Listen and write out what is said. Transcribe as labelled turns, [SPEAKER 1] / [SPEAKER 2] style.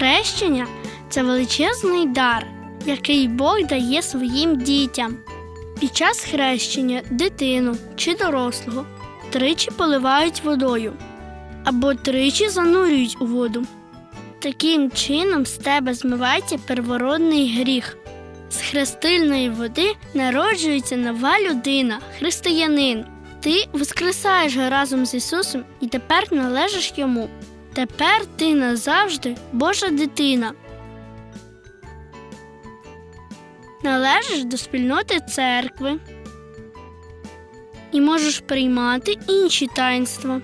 [SPEAKER 1] Хрещення це величезний дар, який Бог дає своїм дітям. Під час хрещення дитину чи дорослого тричі поливають водою або тричі занурюють у воду. Таким чином з тебе змивається первородний гріх. З хрестильної води народжується нова людина, християнин. Ти воскресаєш разом з Ісусом і тепер належиш йому. Тепер ти назавжди Божа дитина. Належиш до спільноти церкви і можеш приймати інші таїнства.